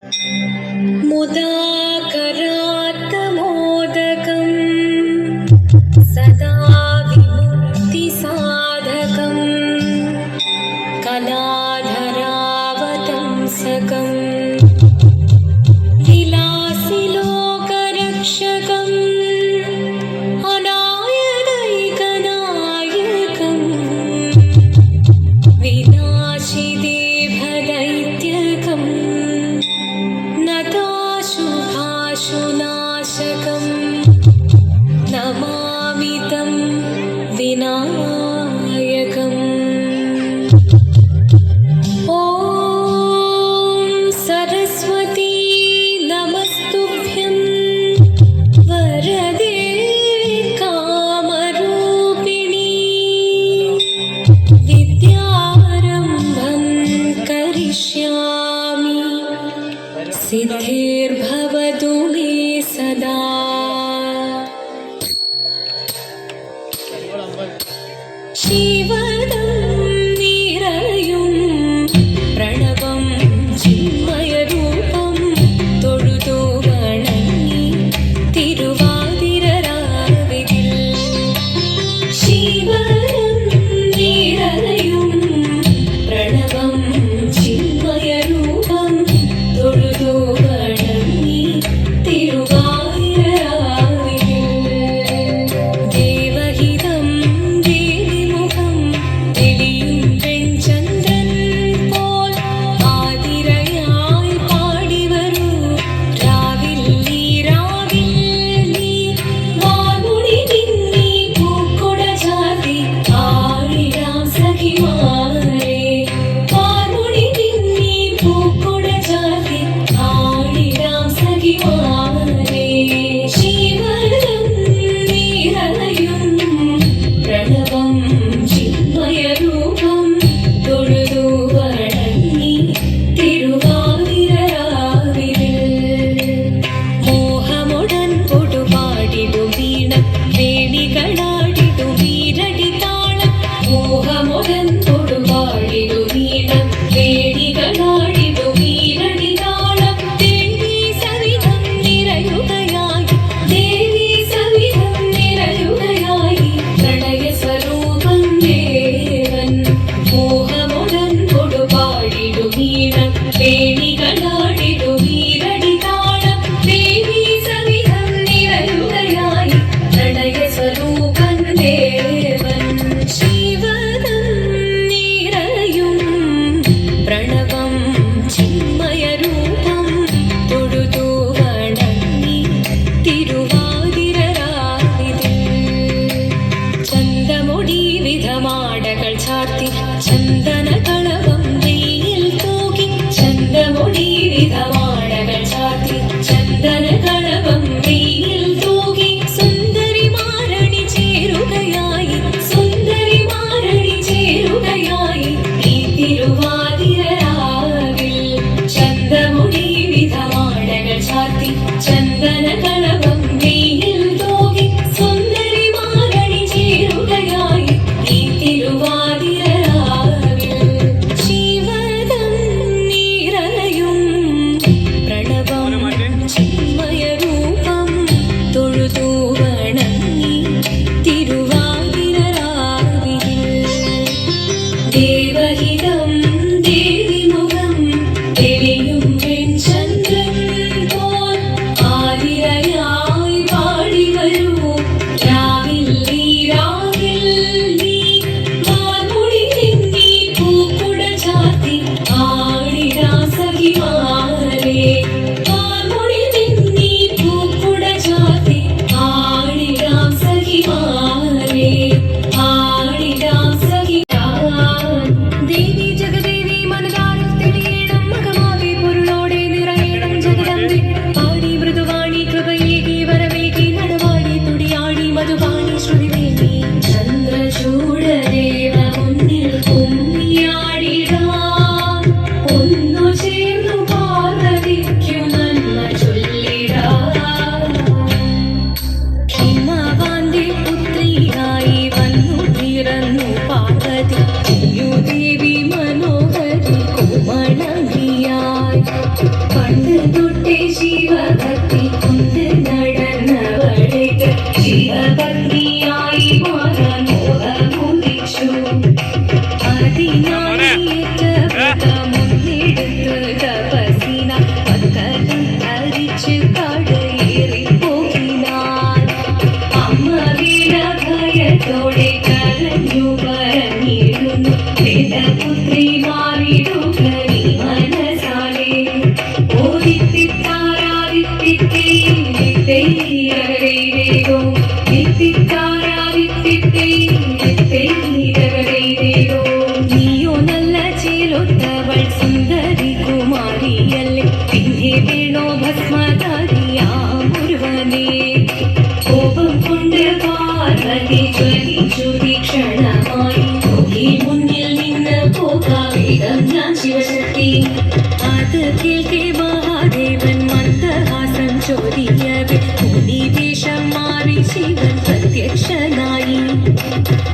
मुदाकरात्तमोदकम् सदा सिद्धिर्भवतु मे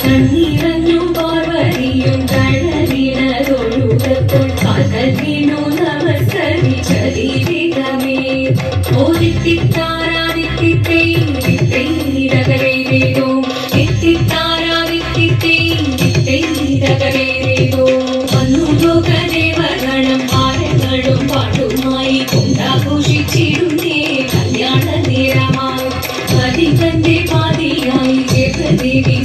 சந்திரனும் பார்வதியும் கணவினதொழுகத்தோள் பகதினோ நமஸ்கரி சரிதிகமே ஓதித்தாராதித்தித்தை நித்தை நிரகரை வேதோம். நித்தித்தாராதித்தித்தை நித்தை நிரகரை வேதோம். அனுபோக தேவகணம் ஆரங்களும் பாட்டுமாய் கொண்டாகோஷிச்சிடுமே கல்யாண நேரமாய் பதிகந்தே பாதியாய் ஜெகதேவி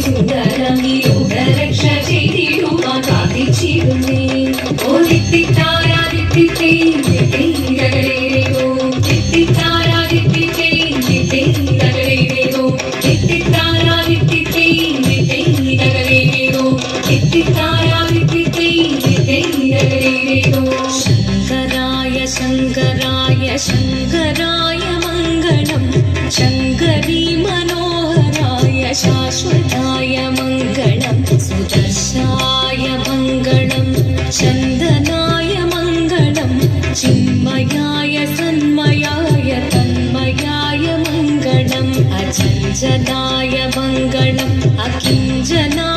शाश्वताय मङ्गलं सुदर्शाय मङ्गलं चन्दनाय मङ्गलं चिन्मयाय सन्मयाय तन्मयाय मङ्गलम् अचञ्जनाय मङ्गलम् अकिञ्जना